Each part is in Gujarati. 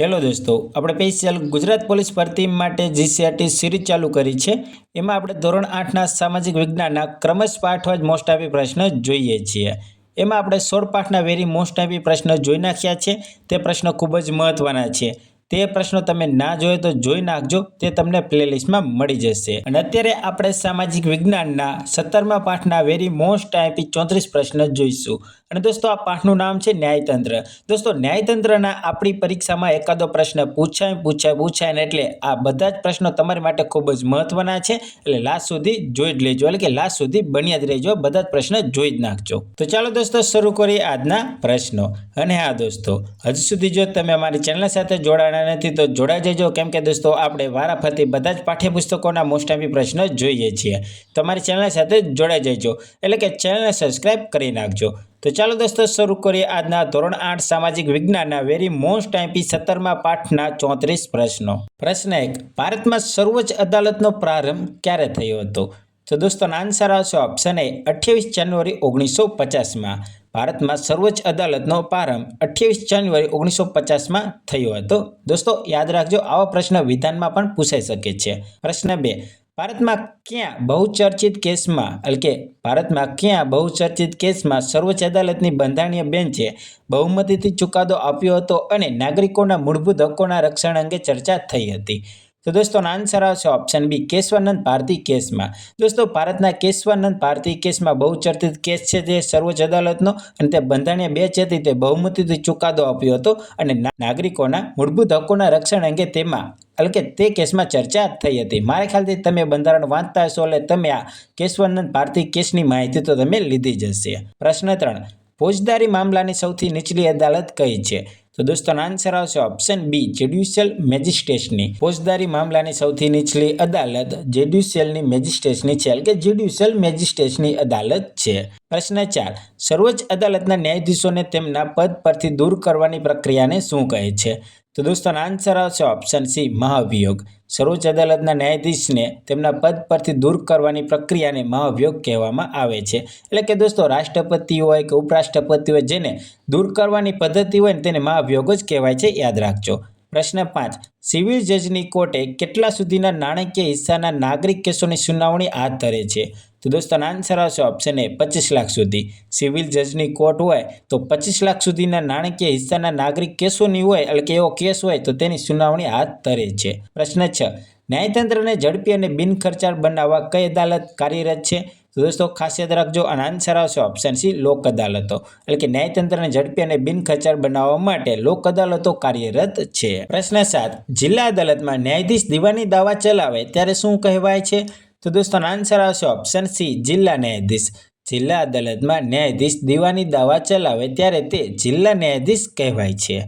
હેલો દોસ્તો, આપણે સ્પેશિયલ ગુજરાત પોલીસ ભરતી માટે જીસીઆરટી સિરીઝ ચાલુ કરી છે. એમાં આપણે ધોરણ આઠના સામાજિક વિજ્ઞાનના ક્રમશ પાઠ જ મોસ્ટ આપી પ્રશ્ન જોઈએ છીએ. એમાં આપણે સોળ પાઠના વેરી મોસ્ટ આપી પ્રશ્ન જોઈ નાખ્યા છે. તે પ્રશ્નો ખૂબ જ મહત્વના છે. તે પ્રશ્નો તમે ના જોયો તો જોઈ નાખજો, તે તમને પ્લેલિસ્ટમાં મળી જશે. અને અત્યારે આપણે સામાજિક વિજ્ઞાનના સત્તરમા પાઠના વેરી મોસ્ટ આઈપી ચોત્રીસ પ્રશ્ન જોઈશું. અને દોસ્તો, આ પાઠનું નામ છે ન્યાયતંત્ર. દોસ્તો, ન્યાયતંત્રના આપણી પરીક્ષામાં એકાદો પ્રશ્ન પૂછાય પૂછાય પૂછાય ને એટલે આ બધા જ પ્રશ્નો તમારી માટે ખૂબ જ મહત્વના છે. એટલે લાસ્ટ સુધી જોઈ જ લેજો, એટલે કે લાસ્ટ સુધી બન્યા જ રહેજો, બધા જ પ્રશ્ન જોઈ જ નાખજો. તો ચાલો દોસ્તો, શરૂ કરીએ આજના પ્રશ્નો. અને હા દોસ્તો, હજુ સુધી જો તમે અમારી ચેનલ સાથે જોડાણા નથી, તો જોડાઈ જજો. કેમ કે દોસ્તો, આપણે વારાફરતી બધા જ પાઠ્યપુસ્તકોના મોસ્ટ પ્રશ્નો જોઈએ છીએ. તમારી ચેનલ સાથે જોડાઈ જજો. એટલે કે ચેનલને સબસ્ક્રાઇબ કરી નાખજો. તો ચાલો દોસ્તો, શરૂ કરીએ આજના ધોરણ આઠ સામાજિક વિજ્ઞાનના વેરી મોસ્ટ આઈપી સત્તરમા પાઠના ચોત્રીસ પ્રશ્નો. પ્રશ્ન એક, ભારતમાં સર્વોચ્ચ અદાલતનો પ્રારંભ ક્યારે થયો હતો? તો દોસ્તો આન્સર આવશે ઓપ્શન એ, અઠ્યાવીસ જાન્યુઆરી ઓગણીસો પચાસમાં. ભારતમાં સર્વોચ્ચ અદાલતનો પ્રારંભ અઠ્યાવીસ જાન્યુઆરી ઓગણીસો પચાસમાં થયો હતો. દોસ્તો, યાદ રાખજો, આવા પ્રશ્ન વિધાનમાં પણ પૂછાઈ શકે છે. પ્રશ્ન બે ભારતમાં ક્યાં બહુચર્ચિત કેસમાં, એટલે કે ભારતમાં ક્યાં બહુચર્ચિત કેસમાં સર્વોચ્ચ અદાલતની બંધારણીય બેન્ચે બહુમતીથી ચુકાદો આપ્યો હતો અને નાગરિકોના મૂળભૂત હકોના રક્ષણ અંગે ચર્ચા થઈ હતી? તો દોસ્તોનો આન્સર આવશે ઓપ્શન બી કેશવાનંદ ભારતી કેસમાં. દોસ્તો ભારતના કેશવાનંદ ભારતી કેસમાં બહુચર્ચિત કેસ છે તે સર્વોચ્ચ અદાલતનો અને તે બંધારણીય બે હતી તે બહુમતીથી ચુકાદો આપ્યો હતો અને નાગરિકોના મૂળભૂત હકોના રક્ષણ અંગે તેમાં, એટલે કે તે કેસમાં ચર્ચા થઈ હતી. મારા ખ્યાલથી તમે બંધારણ વાંચતા હશો, એટલે તમે આ કેશવાનંદ ભારતી કેસની માહિતી તો તમે લીધી જ હશે. પ્રશ્ન ત્રણ, ફોજદારી મામલાની સૌથી નીચલી અદાલત કઈ છે? તો દોસ્તોનો આન્સર આવશે ઓપ્શન બી જ્યુડિશિયલ મેજિસ્ટ્રેટની ફોજદારી મામલાની સૌથી નીચલી અદાલત જ્યુડિશિયલની મેજિસ્ટ્રેટની છે. કે જ્યુડિશિયલ મેજિસ્ટ્રેટની અદાલત છે. પ્રશ્ન ચાર, સર્વોચ્ચ અદાલતના ન્યાયાધીશોને તેમના પદ પરથી દૂર કરવાની પ્રક્રિયાને શું કહે છે? તો દોસ્તોનો આન્સર આવશે ઓપ્શન સી મહાભિયોગ. સર્વોચ્ચ અદાલતના ન્યાયાધીશને તેમના પદ પરથી દૂર કરવાની પ્રક્રિયાને મહાભિયોગ કહેવામાં આવે છે. એટલે કે દોસ્તો, રાષ્ટ્રપતિ હોય કે ઉપરાષ્ટ્રપતિ હોય, જેને દૂર કરવાની પદ્ધતિ હોય ને તેને મહાભિયોગ જ કહેવાય છે, યાદ રાખજો. પ્રશ્ન પાંચ, સિવિલ જજની કોર્ટે કેટલા સુધીના નાણાકીય હિસ્સાના નાગરિક કેસોની સુનાવણી હાથ ધરે છે? તો દોસ્તો આન્સર આવશે ઓપ્શન એ, પચીસ લાખ સુધી. સિવિલ જજની કોર્ટ હોય, તો પચીસ લાખ સુધીના નાણાકીય હિસ્સાના નાગરિક કેસોની હોય, એટલે કે એવો કેસ હોય, તો તેની સુનાવણી હાથ ધરે છે. પ્રશ્ન છ, ન્યાયતંત્રને ઝડપી અને બિનખર્ચાળ બનાવવા કઈ અદાલત કાર્યરત છે? તો દોસ્તો ખાસ યાદ રાખજો અને આન્સર આવશે ઓપ્શન સી લોક અદાલતો. એટલે કે ન્યાયતંત્રને ઝડપી અને બિનખર્ચાળ બનાવવા માટે લોક અદાલતો કાર્યરત છે. પ્રશ્ન સાત, જિલ્લા અદાલતમાં ન્યાયાધીશ દીવાની દાવા ચલાવે, ત્યારે શું કહેવાય છે? તો દોસ્તો આન્સર આવશે ઓપ્શન સી જિલ્લા ન્યાયાધીશ. જિલ્લા અદાલતમાં ન્યાયાધીશ દીવાની દાવા ચલાવે ત્યારે તે જિલ્લા ન્યાયાધીશ કહેવાય છે.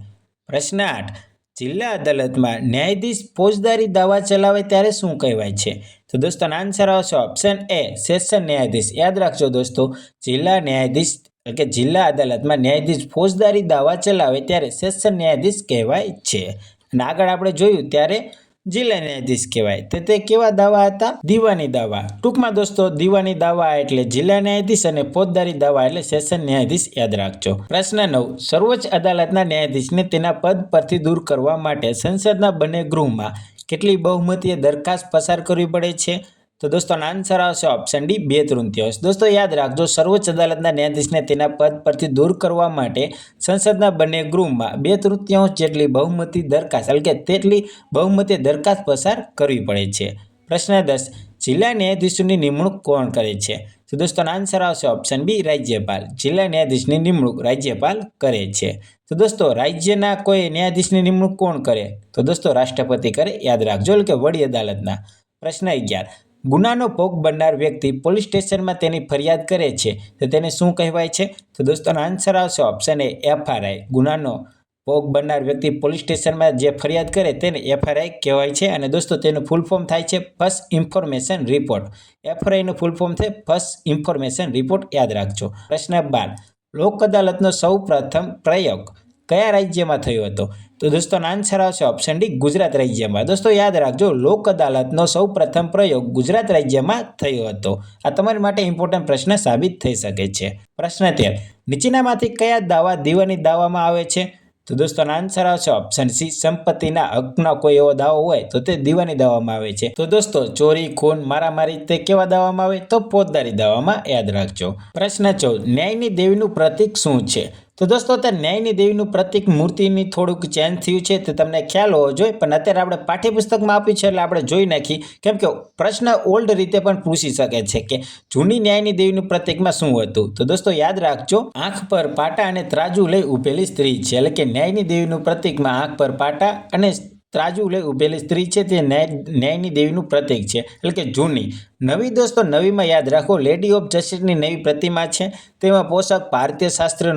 પ્રશ્ન આઠ, જિલ્લા અદાલતમાં ન્યાયાધીશ ફોજદારી દાવા ચલાવે ત્યારે શું કહેવાય છે? તો દોસ્તો આન્સર આવશે ઓપ્શન એ સેશન ન્યાયાધીશ. યાદ રાખજો દોસ્તો, જિલ્લા ન્યાયાધીશ કે જિલ્લા અદાલતમાં ન્યાયાધીશ ફોજદારી દાવા ચલાવે ત્યારે સેશન ન્યાયાધીશ કહેવાય છે. અને આગળ આપણે જોયું ત્યારે જિલ્લા ન્યાયાધીશ કહેવાય. તો તે કેવા દાવા હતા? દીવાની દાવા. ટૂંકમાં દોસ્તો, દીવાની દાવા એટલે જિલ્લા ન્યાયાધીશ અને ફોજદારી દાવા એટલે સેશન ન્યાયાધીશ યાદ રાખજો. પ્રશ્ન નવ. સર્વોચ્ચ અદાલતના ન્યાયાધીશને તેના પદ પરથી દૂર કરવા માટે સંસદના બંને ગૃહમાં કેટલી બહુમતીય દરખાસ્ત પસાર કરવી પડે છે? તો દોસ્તો આન્સર આવશે ઓપ્શન ડી બે તૃતીયાંશ દોસ્તો યાદ રાખજો, સર્વોચ્ચ અદાલતના ન્યાયાધીશને તેના પદ પરથી દૂર કરવા માટે સંસદના બંને ગૃહમાં બે તૃતીયાંશ જેટલી બહુમતી દરખાસ્ત, એટલે કે તેટલી બહુમતી દરખાસ્ત પસાર કરવી પડે છે. પ્રશ્ન દસ, જિલ્લા ન્યાયાધીશોની નિમણૂક કોણ કરે છે? તો દોસ્તો આન્સર આવશે ઓપ્શન બી રાજ્યપાલ. જિલ્લા ન્યાયાધીશની નિમણૂક રાજ્યપાલ કરે છે. તો દોસ્તો રાજ્યના કોઈ ન્યાયાધીશની નિમણૂક કોણ કરે? તો દોસ્તો રાષ્ટ્રપતિ કરે, યાદ રાખજો, એટલે કે વડી અદાલતના. પ્રશ્ન અગિયાર ગુનાનો ભોગ બનનાર વ્યક્તિ પોલીસ સ્ટેશનમાં તેની ફરિયાદ કરે છે. તો તેને શું કહેવાય છે? તો દોસ્તોનો આન્સર આવશે ઓપ્શન એ એફઆરઆઈ ગુનાનો ભોગ બનનાર વ્યક્તિ પોલીસ સ્ટેશનમાં જે ફરિયાદ કરે તેને એફઆરઆઈ કહેવાય છે. અને દોસ્તો, તેનું ફૂલ ફોર્મ થાય છે ફર્સ્ટ ઇન્ફોર્મેશન રિપોર્ટ એફઆરઆઈનું ફૂલ ફોર્મ છે ફર્સ્ટ ઇન્ફોર્મેશન રિપોર્ટ યાદ રાખજો. પ્રશ્ન બાર. લોક અદાલતનો સૌ પ્રથમ પ્રયોગ કયા રાજ્યમાં થયો હતો? તો દોસ્તો આન્સર આવશે ઓપ્શન ડી ગુજરાત રાજ્યમાં. દોસ્તો, યાદ રાખજો, લોક અદાલતનો સૌ પ્રથમ પ્રયોગ ગુજરાત રાજ્યમાં થયો હતો. આ તમારી માટે ઇમ્પોર્ટન્ટ પ્રશ્ન સાબિત થઈ શકે છે. પ્રશ્ન તેર, નીચેનામાંથી કયા દાવા દીવાની દાવામાં આવે છે? તો દોસ્તો આન્સર આવશે ઓપ્શન સી, સંપત્તિના હકનો કોઈ એવો દાવો હોય તો તે દીવાની દાવામાં આવે છે. તો દોસ્તો, ચોરી, ખૂન, મારામારી તે કેવા દાવામાં આવે? તો ફોજદારી દાવામાં યાદ રાખજો. પ્રશ્ન ચૌદ, ન્યાયની દેવીનું પ્રતીક શું છે? તો દોસ્તો, અત્યારે ન્યાયની દેવીનું પ્રતિક મૂર્તિની થોડુંક ચેન્જ થયું છે, તે તમને ખ્યાલ હોવો જોઈએ, પણ અત્યારે આપણે પાઠ્યપુસ્તકમાં આપ્યું છે, એટલે આપણે જોઈ નાખી. કેમ કે પ્રશ્ન ઓલ્ડ રીતે પણ પૂછી શકે છે કે જૂની ન્યાયની દેવીનું પ્રતિકમાં શું હતું? તો દોસ્તો, યાદ રાખજો, આંખ પર પાટા અને ત્રાજુ લઈ ઉભેલી સ્ત્રી છે. એટલે કે ન્યાયની દેવીનું પ્રતિકમાં આંખ પર પાટા અને ત્રાજુ લઈ ઉભેલી સ્ત્રી છે, તે ન્યાય, ન્યાયની દેવીનું પ્રતીક છે. એટલે કે જૂની. નવી દોસ્તો, નવીમાં યાદ રાખો લેડી ઓફ જસ્ટિસની નવી પ્રતિમા છે. તેમાં પોષક ભારતીય શાસ્ત્ર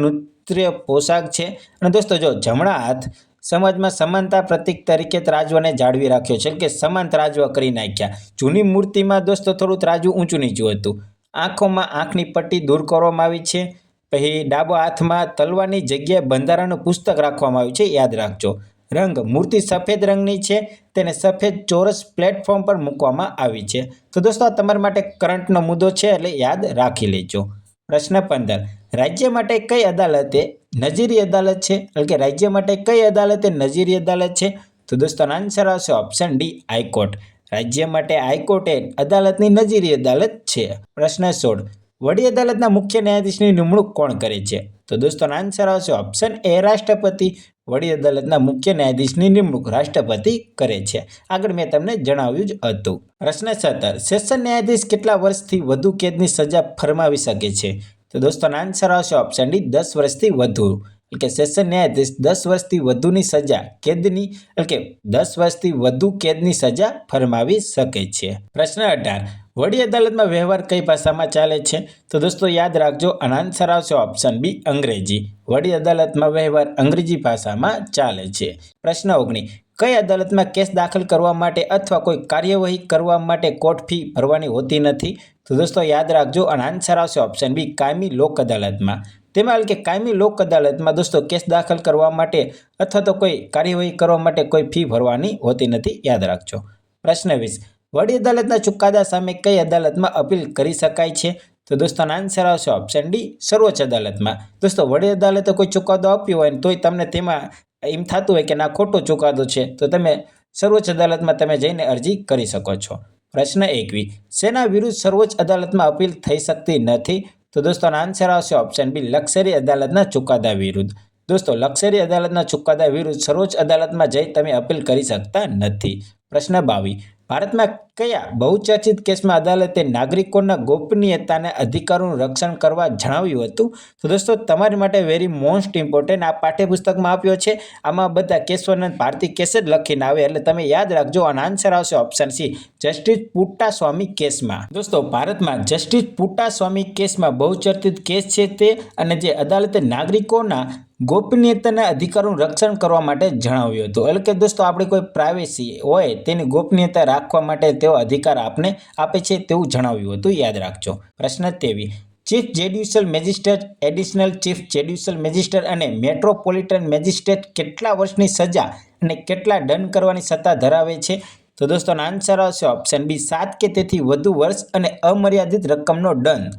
નૃત્ય પોશાક છે. અને દોસ્તો, જો જમણા હાથ સમાજમાં સમાનતા પ્રતીક તરીકે ત્રાજવાને જાળવી રાખ્યો છે કે સમાન ત્રાજવા કરી નાખ્યા. જૂની મૂર્તિમાં દોસ્તો થોડું ત્રાજવું ઊંચું નીચું હતું. આંખોમાં આંખની પટ્ટી દૂર કરવામાં આવી છે. પછી ડાબો હાથમાં તલવાની જગ્યાએ બંધારણનું પુસ્તક રાખવામાં આવ્યું છે, યાદ રાખજો. રંગ મૂર્તિ સફેદ રંગની છે, તેને સફેદ ચોરસ પ્લેટફોર્મ પર મૂકવામાં આવી છે. તો દોસ્તો, આ તમારા માટે કરંટનો મુદ્દો છે, એટલે યાદ રાખી લેજો. પ્રશ્ન પંદર. રાજ્ય માટે કઈ અદાલતે નજીરી અદાલત છે? એટલે કે રાજ્ય માટે કઈ અદાલતે નજીરી અદાલત છે? તો દોસ્તો આન્સર આવશે ઓપ્શન ડી હાઈકોર્ટ. રાજ્ય માટે હાઈકોર્ટ એ અદાલતની નજીરી અદાલત છે. પ્રશ્ન સોળ. વડી અદાલતના મુખ્ય ન્યાયાધીશની નિમણૂક કોણ કરે છે? તો દોસ્તો, આન્સર આવશે ઓપ્શન એ રાષ્ટ્રપતિ. વડી અદાલતના મુખ્ય ન્યાયાધીશની નિમણૂક રાષ્ટ્રપતિ કરે છે. આગળ મેં તમને જણાવ્યું જ હતું. પ્રશ્ન સત્તર, સેશન ન્યાયાધીશ કેટલા વર્ષથી વધુ કેદની સજા ફરમાવી શકે છે? તો દોસ્તો, આન્સર આવશે ઓપ્શન ડી દસ વર્ષથી વધુ. એટલે કે સેશન ન્યાયાધીશ દસ વર્ષથી વધુની સજા કેદની, એટલે કે દસ વર્ષથી વધુ કેદની સજા ફરમાવી શકે છે. પ્રશ્ન અઢાર વડી અદાલતમાં વ્યવહાર કઈ ભાષામાં ચાલે છે? તો દોસ્તો, યાદ રાખજો અને આન્સર આવશે ઓપ્શન બી અંગ્રેજી. વડી અદાલતમાં વ્યવહાર અંગ્રેજી ભાષામાં ચાલે છે. પ્રશ્ન ઓગણી. કઈ અદાલતમાં કેસ દાખલ કરવા માટે અથવા કોઈ કાર્યવાહી કરવા માટે કોર્ટ ફી ભરવાની હોતી નથી? તો દોસ્તો, યાદ રાખજો અને આન્સર આવશે ઓપ્શન બી કાયમી લોક અદાલતમાં. તેમાં કે કાયમી લોક અદાલતમાં દોસ્તો, કેસ દાખલ કરવા માટે અથવા તો કોઈ કાર્યવાહી કરવા માટે કોઈ ફી ભરવાની હોતી નથી, યાદ રાખજો. પ્રશ્ન વીસ. વડી અદાલતના ચુકાદા સામે કઈ અદાલતમાં અપીલ કરી શકાય છે? તો દોસ્તો આન્સર આવશે ઓપ્શન ડી સર્વોચ્ચ અદાલતમાં. દોસ્તો, વડી અદાલતે કોઈ ચુકાદો આપ્યો હોય તોય તમને તેમાં એમ થતું હોય કે ના, ખોટો ચુકાદો છે, તો તમે સર્વોચ્ચ અદાલતમાં તમે જઈને અરજી કરી શકો છો. પ્રશ્ન એકવી શેના વિરુદ્ધ સર્વોચ્ચ અદાલતમાં અપીલ થઈ શકતી નથી? તો દોસ્તો આન્સર આવશે ઓપ્શન બી લક્ઝરી અદાલતના ચુકાદા વિરુદ્ધ. દોસ્તો, લક્ઝરી અદાલતના ચુકાદા વિરુદ્ધ સર્વોચ્ચ અદાલતમાં જઈ તમે અપીલ કરી શકતા નથી. પ્રશ્ન બાવી ભારતમાં કયા બહુચર્ચિત કેસમાં અદાલતે નાગરિકોના ગોપનીયતાને અધિકારોનું રક્ષણ કરવા જણાવ્યું હતું? તો દોસ્તો, તમારી માટે વેરી મોસ્ટ ઇમ્પોર્ટન્ટ આ પાઠ્યપુસ્તકમાં આપ્યો છે. આમાં બધા કેશવાનંદ ભારતી કેસ જ લખીને આવે, એટલે તમે યાદ રાખજો અને આન્સર આવશે ઓપ્શન સી જસ્ટિસ પુટ્ટાસ્વામી કેસમાં. દોસ્તો, ભારતમાં જસ્ટિસ પુટ્ટાસ્વામી કેસમાં બહુચર્ચિત કેસ છે તે, અને જે અદાલતે નાગરિકોના ગોપનીયતાના અધિકારોનું રક્ષણ કરવા માટે જણાવ્યું હતું. એટલે કે દોસ્તો, આપણી કોઈ પ્રાઇવેસી હોય, તેની ગોપનીયતા રાખવા માટે તેઓ અધિકાર આપને આપે છે તેવું જણાવ્યું હતું. યાદ રાખજો. પ્રશ્ન તેવી. Chief judicial magistrate, additional chief judicial magistrate અને મેટ્રોપોલિટન મેજિસ્ટ્રેટ કેટલા વર્ષની સજા અને કેટલા દંડ કરવાની સત્તા ધરાવે છે? તો દોસ્તો, આન્સર આવશે ઓપ્શન બી સાત કે તેથી વધુ વર્ષ અને અમર્યાદિત રકમનો દંડ.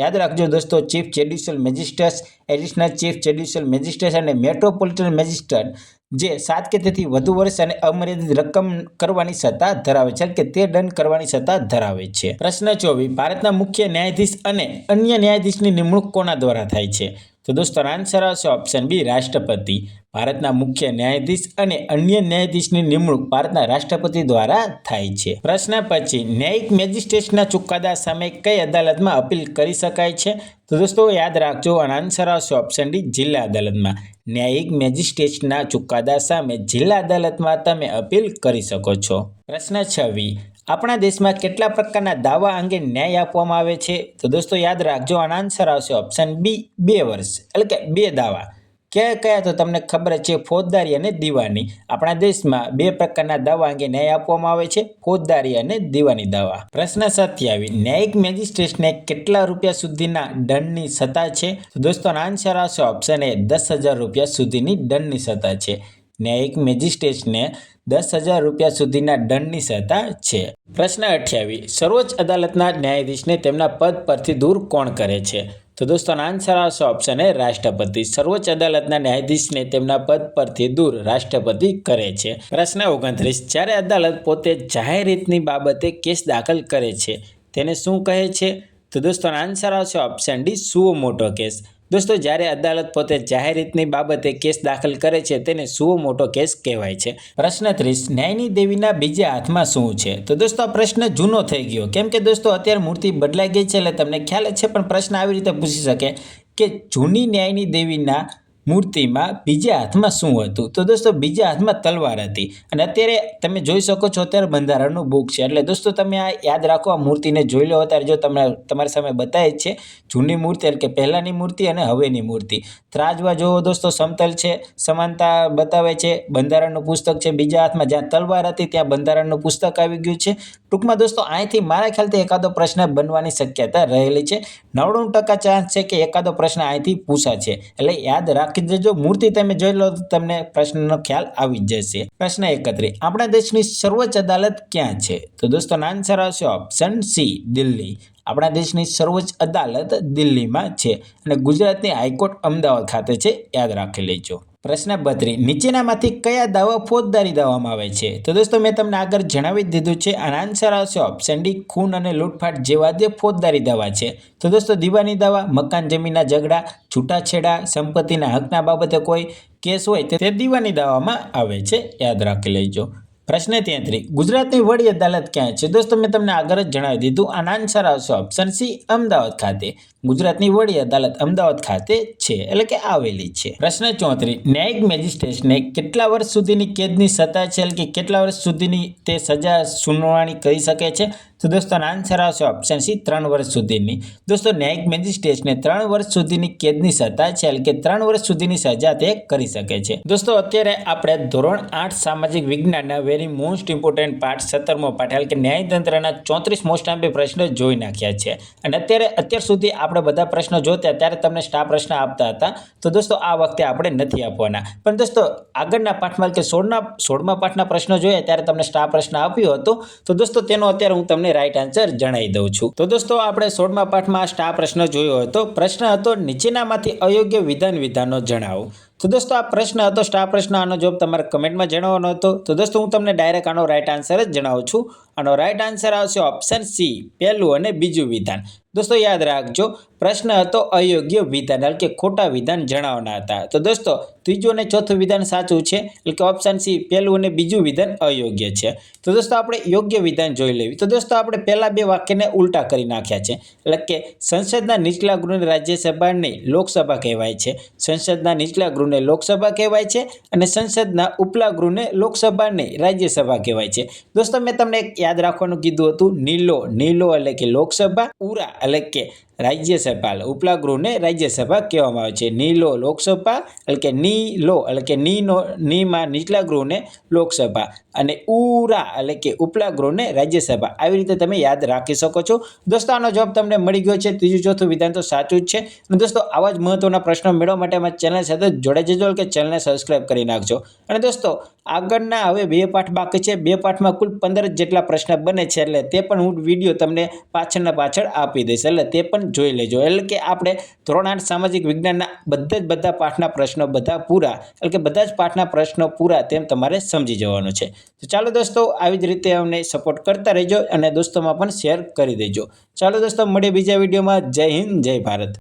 યાદ રાખજો દોસ્તો chief judicial magistrate additional chief judicial magistrate અને મેટ્રોપોલિટન મેજિસ્ટ્રેટ જે સાત કે તેથી વધુ વર્ષ અને અમર્યાદિત રકમ કરવાની સત્તા ધરાવે છે. કે તે દંડ કરવાની સત્તા ધરાવે છે. પ્રશ્ન ચોવીસ, ભારતના મુખ્ય ન્યાયાધીશ અને અન્ય ન્યાયાધીશની નિમણૂક કોના દ્વારા થાય છે? તો દોસ્તો આન્સર આવશે ઓપ્શન બી રાષ્ટ્રપતિ. ભારતના મુખ્ય ન્યાયાધીશ અને અન્ય ન્યાયાધીશની નિમણૂક ભારતના રાષ્ટ્રપતિ દ્વારા થાય છે. પ્રશ્ન પછી, ન્યાયિક મેજિસ્ટ્રેટના ચુકાદા સામે કઈ અદાલતમાં અપીલ કરી શકાય છે? તો દોસ્તો, યાદ રાખજો અને આન્સર આવશે ઓપ્શન ડી, જિલ્લા અદાલતમાં. ન્યાયિક મેજિસ્ટ્રેટના ચુકાદા સામે જિલ્લા અદાલતમાં તમે અપીલ કરી શકો છો. પ્રશ્ન છવ્વી, આપણા દેશમાં કેટલા પ્રકારના દાવા અંગે ન્યાય આપવામાં આવે છે? તો દોસ્તો, યાદ રાખજો આનો આન્સર આવશે ઓપ્શન બી, બે વર્ષ, એટલે કે બે દાવા. કયા કયા તો તમને ખબર જ છે ફોજદારી અને દીવાની. આપણા દેશમાં બે પ્રકારના દાવા અંગે ન્યાય આપવામાં આવે છે, ફોજદારી અને દીવાની દાવા. પ્રશ્ન સત્યાવીસ ન્યાયિક મેજિસ્ટ્રેટને કેટલા રૂપિયા સુધીના દંડની સત્તા છે? તો દોસ્તો આન્સર આવશે ઓપ્શન એ, દસ હજાર રૂપિયા સુધીની દંડની સત્તા છે. ન્યાયિક મેજિસ્ટ્રેટને દસ હજાર રૂપિયા સુધીના દંડની સત્તા છે. પ્રશ્ન અઠ્યાવીસ સર્વોચ્ચ અદાલતના ન્યાયાધીશને તેમના પદ પરથી દૂર કોણ કરે છે? તો દોસ્તો આન્સર આવશે ઓપ્શન એ રાષ્ટ્રપતિ. સર્વોચ્ચ અદાલતના ન્યાયાધીશને તેમના પદ પરથી દૂર રાષ્ટ્રપતિ કરે છે. પ્રશ્ન ઓગણત્રીસ, જ્યારે અદાલત પોતે જાહેર રીતની બાબતે કેસ દાખલ કરે છે, તેને શું કહે છે? તો દોસ્તો આન્સર આવશે option D, suo motu case. દોસ્તો, જ્યારે અદાલત પોતે જાહેર હિતની બાબતે કેસ દાખલ કરે છે, તેને સુવો મોટો કેસ કહેવાય છે. પ્રશ્ન ત્રીસ, ન્યાયની દેવીના બીજા હાથમાં શું છે? તો દોસ્તો, આ પ્રશ્ન જૂનો થઈ ગયો. કેમ કે દોસ્તો, અત્યારે મૂર્તિ બદલાઈ ગઈ છે એટલે તમને ખ્યાલ છે, પણ પ્રશ્ન આવી રીતે પૂછી શકે કે જૂની ન્યાયની દેવીના મૂર્તિમાં બીજા હાથમાં શું હતું? તો દોસ્તો, બીજા હાથમાં તલવાર હતી. અને અત્યારે તમે જોઈ શકો છો, અત્યારે બંધારણનું બુક છે. એટલે દોસ્તો, તમે આ યાદ રાખો, આ મૂર્તિને જોઈ લો. અત્યારે જો તમે તમારી સામે બતાવે જ છે, જૂની મૂર્તિ એટલે કે પહેલાંની મૂર્તિ અને હવેની મૂર્તિ. ત્રાજવા જોવો દોસ્તો, સમતલ છે, સમાનતા બતાવે છે, બંધારણનું પુસ્તક છે, બીજા હાથમાં જ્યાં તલવાર હતી, ત્યાં બંધારણનું પુસ્તક આવી ગયું છે. ટૂંકમાં દોસ્તો, અહીંથી મારા ખ્યાલથી એકાદો પ્રશ્ન બનવાની શક્યતા રહેલી છે. નવ્વાણું ટકા ચાન્સ છે કે એકાદો પ્રશ્ન અહીંથી પૂછા છે. એટલે યાદ રાખી દેજો મૂર્તિ તમે જોઈ લો તો તમને પ્રશ્નનો ખ્યાલ આવી જશે. પ્રશ્ન એકત્રીસ આપણા દેશની સર્વોચ્ચ અદાલત ક્યાં છે? તો દોસ્તો આન્સર આવશે ઓપ્શન સી દિલ્હી. આપણા દેશની સર્વોચ્ચ અદાલત દિલ્હીમાં છે અને ગુજરાતની હાઈકોર્ટ અમદાવાદ ખાતે છે. યાદ રાખી લેજો. પ્રશ્ન બત્રીસ. નીચેનામાંથી કયા દાવા ફોજદારી દાવામાં આવે છે? તો દોસ્તો, મેં તમને આગળ જણાવી દીધું છે, આના આન્સર આવશે ઓપ્શન ડી ખૂન અને લૂંટફાટ જેવા જે ફોજદારી દાવા છે. તો દોસ્તો, દીવાની દાવા, મકાન જમીનના ઝઘડા, છૂટાછેડા, સંપત્તિના હકના બાબતે કોઈ કેસ હોય તે દીવાની દાવામાં આવે છે. યાદ રાખી લેજો. પ્રશ્ન તેત્રીસ ગુજરાતની વડી અદાલત ક્યાં છે? દોસ્તો, મેં તમને આગળ જ જણાવી દીધું, આનો આન્સર આવશે ઓપ્શન સી, અમદાવાદ ખાતે. ગુજરાતની વડી અદાલત અમદાવાદ ખાતે છે, એટલે કે આવેલી છે. પ્રશ્ન ચોત્રીસ, ન્યાયિક મેજિસ્ટ્રેટને કેટલા વર્ષ સુધીની કેદની સત્તા છે, એટલે કે કેટલા વર્ષ સુધીની તે સજા સુનાવણી કરી શકે છે? તો દોસ્તો આન્સર આવશે ઓપ્શન સી ત્રણ વર્ષ સુધીની. દોસ્તો ન્યાયિક મેજિસ્ટ્રેટને ત્રણ વર્ષ સુધીની કેદની સત્તા છે, એટલે કે ત્રણ વર્ષ સુધીની સજા તે કરી શકે છે. દોસ્તો અત્યારે આપણે ધોરણ આઠ સામાજિક વિજ્ઞાનના વેરી મોસ્ટ ઇમ્પોર્ટન્ટ પાર્ટ સત્તરમો પાઠ એટલે કે ન્યાયતંત્રના ચોત્રીસ મોસ્ટ આંબે પ્રશ્નો જોઈ નાખ્યા છે. અને અત્યારે, અત્યાર સુધી આપણે બધા પ્રશ્નો જોતા, ત્યારે તમને સ્ટાફ પ્રશ્ન આપતા હતા. તો દોસ્તો આ વખતે આપણે નથી આપવાના. પણ દોસ્તો આગળના પાઠમાં કે સોળના, સોળમા પાઠના પ્રશ્નો જોઈએ ત્યારે તમને સ્ટાફ પ્રશ્ન આપ્યો હતો. તો દોસ્તો તેનો અત્યારે હું તમને રાઈટ આન્સર જણાવી દઉં છું. તો દોસ્તો, આપણે સોળમા પાઠમાં સ્ટા પ્રશ્ન જોયો હતો. પ્રશ્ન હતો, નીચેનામાંથી અયોગ્ય વિધાન વિધાનો જણાવો. તો દોસ્તો, આ પ્રશ્ન હતો સ્ટા પ્રશ્ન આનો જવાબ તમારે કમેન્ટમાં જણાવવાનો હતો. તો દોસ્તો, હું તમને ડાયરેક્ટ આનો રાઈટ આન્સર જ જણાવું છું. આનો રાઈટ આન્સર આવશે ઓપ્શન સી પહેલું અને બીજું વિધાન. દોસ્તો, યાદ રાખજો, પ્રશ્ન હતો અયોગ્ય વિધાન, એટલે કે ખોટા વિધાન જણાવવાના હતા. તો દોસ્તો, ત્રીજું અને ચોથું વિધાન સાચું છે, એટલે કે ઓપ્શન સી પહેલું અને બીજું વિધાન અયોગ્ય છે. તો દોસ્તો, આપણે યોગ્ય વિધાન જોઈ લેવી. તો દોસ્તો, આપણે પહેલાં બે વાક્યને ઉલટા કરી નાખ્યા છે. એટલે કે સંસદના નીચલા ગૃહને રાજ્યસભાને લોકસભા કહેવાય છે. સંસદના નીચલા ગૃહને લોકસભા કહેવાય છે અને સંસદના ઉપલા ગૃહને લોકસભાને રાજ્યસભા કહેવાય છે. દોસ્તો, મેં તમને એક યાદ રાખવાનું કીધું હતું, નીલો નીલો એટલે કે લોકસભા, ઉરા એટલે કે રાજ્યસભા ઉપલા ગૃહને રાજ્યસભા કહેવામાં આવે છે. નીલો લોકસભા એટલે કે નીલો એટલે કે નીનો, નીમાં નીચલા ગૃહને લોકસભા અને ઉરા એટલે કે ઉપલા ગૃહને રાજ્યસભા. આવી રીતે તમે યાદ રાખી શકો છો. દોસ્તો, આનો જવાબ તમને મળી ગયો છે. ત્રીજું, ચોથું વિધાન તો સાચું જ છે. અને દોસ્તો, આવા જ મહત્વના પ્રશ્નો મેળવવા માટે અમારી ચેનલ સાથે જોડાઈ જજો કે ચેનલને સબસ્ક્રાઈબ કરી નાખજો. અને દોસ્તો, આગળના હવે બે પાઠ બાકી છે. બે પાઠમાં કુલ પંદર જેટલા પ્રશ્ન બને છે, એટલે તે પણ હું વીડિયો તમને પાછળના પાછળ આપી દઈશ. એટલે તે પણ જોઈ લેજો. એટલે કે આપણે ધોરણ આઠ સામાજિક વિજ્ઞાનના બધા જ બધા પાઠના પ્રશ્નો બધા પૂરા, એટલે કે બધા જ પાઠના પ્રશ્નો પૂરા તેમ તમારે સમજી જવાનું છે. તો ચાલો દોસ્તો, આવી જ રીતે અમને સપોર્ટ કરતા રહેજો અને દોસ્તોમાં પણ શેર કરી દેજો. ચાલો દોસ્તો, મળીએ બીજા વિડીયોમાં જય હિન્દ, જય ભારત.